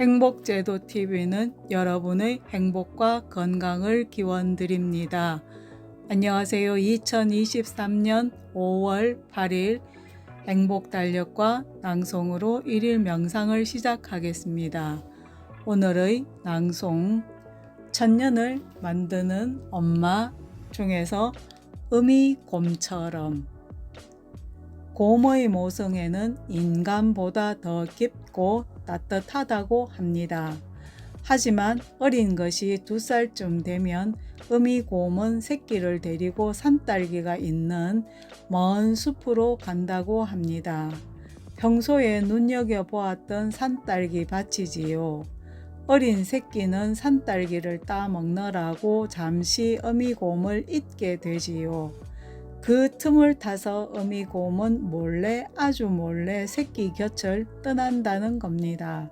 행복제도 TV는 여러분의 행복과 건강을 기원드립니다. 안녕하세요. 2023년 5월 8일 행복 달력과 낭송으로 일일 명상을 시작하겠습니다. 오늘의 낭송 천년을 만드는 엄마 중에서 음이 곰처럼 곰의 모성에는 인간보다 더 깊고 따뜻하다고 합니다. 하지만 어린 것이 두 살쯤 되면 음이곰은 새끼를 데리고 산딸기가 있는 먼 숲으로 간다고 합니다. 평소에 눈여겨보았던 산딸기 밭이지요. 어린 새끼는 산딸기를 따 먹느라고 잠시 어미곰을 잊게 되지요. 그 틈을 타서 어미곰은 몰래 아주 몰래 새끼 곁을 떠난다는 겁니다.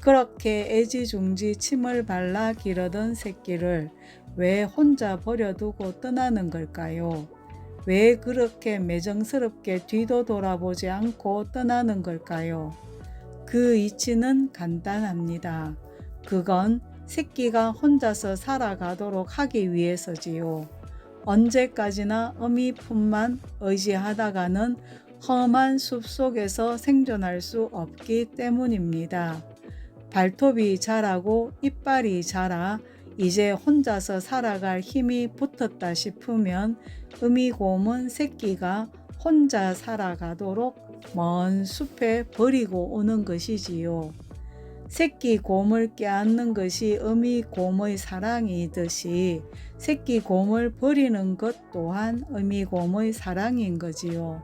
그렇게 애지중지 침을 발라 기르던 새끼를 왜 혼자 버려두고 떠나는 걸까요? 왜 그렇게 매정스럽게 뒤도 돌아보지 않고 떠나는 걸까요? 그 이치는 간단합니다. 그건 새끼가 혼자서 살아가도록 하기 위해서지요. 언제까지나 어미 품만 의지하다가는 험한 숲 속에서 생존할 수 없기 때문입니다. 발톱이 자라고 이빨이 자라 이제 혼자서 살아갈 힘이 붙었다 싶으면 어미곰은 새끼가 혼자 살아가도록 먼 숲에 버리고 오는 것이지요. 새끼 곰을 껴안는 것이 어미 곰의 사랑이듯이 새끼 곰을 버리는 것 또한 어미 곰의 사랑인 거지요.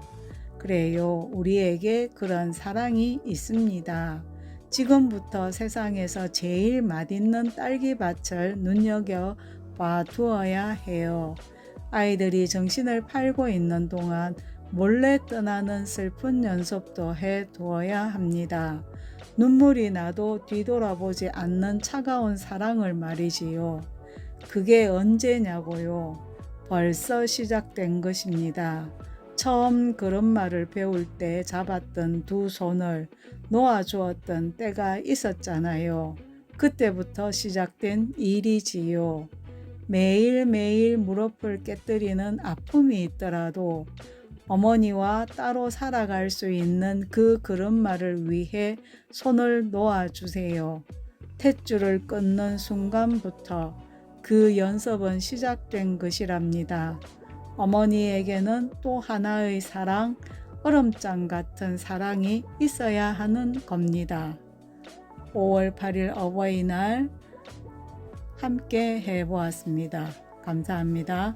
그래요. 우리에게 그런 사랑이 있습니다. 지금부터 세상에서 제일 맛있는 딸기밭을 눈여겨 봐 두어야 해요. 아이들이 정신을 팔고 있는 동안 몰래 떠나는 슬픈 연습도 해 두어야 합니다. 눈물이 나도 뒤돌아보지 않는 차가운 사랑을 말이지요. 그게 언제냐고요. 벌써 시작된 것입니다. 처음 그런 말을 배울 때 잡았던 두 손을 놓아주었던 때가 있었잖아요. 그때부터 시작된 일이지요. 매일매일 무릎을 깨뜨리는 아픔이 있더라도 어머니와 따로 살아갈 수 있는 그 그런 말을 위해 손을 놓아주세요. 탯줄을 끊는 순간부터 그 연습은 시작된 것이랍니다. 어머니에게는 또 하나의 사랑, 얼음장 같은 사랑이 있어야 하는 겁니다. 5월 8일 어버이날 함께 해보았습니다. 감사합니다.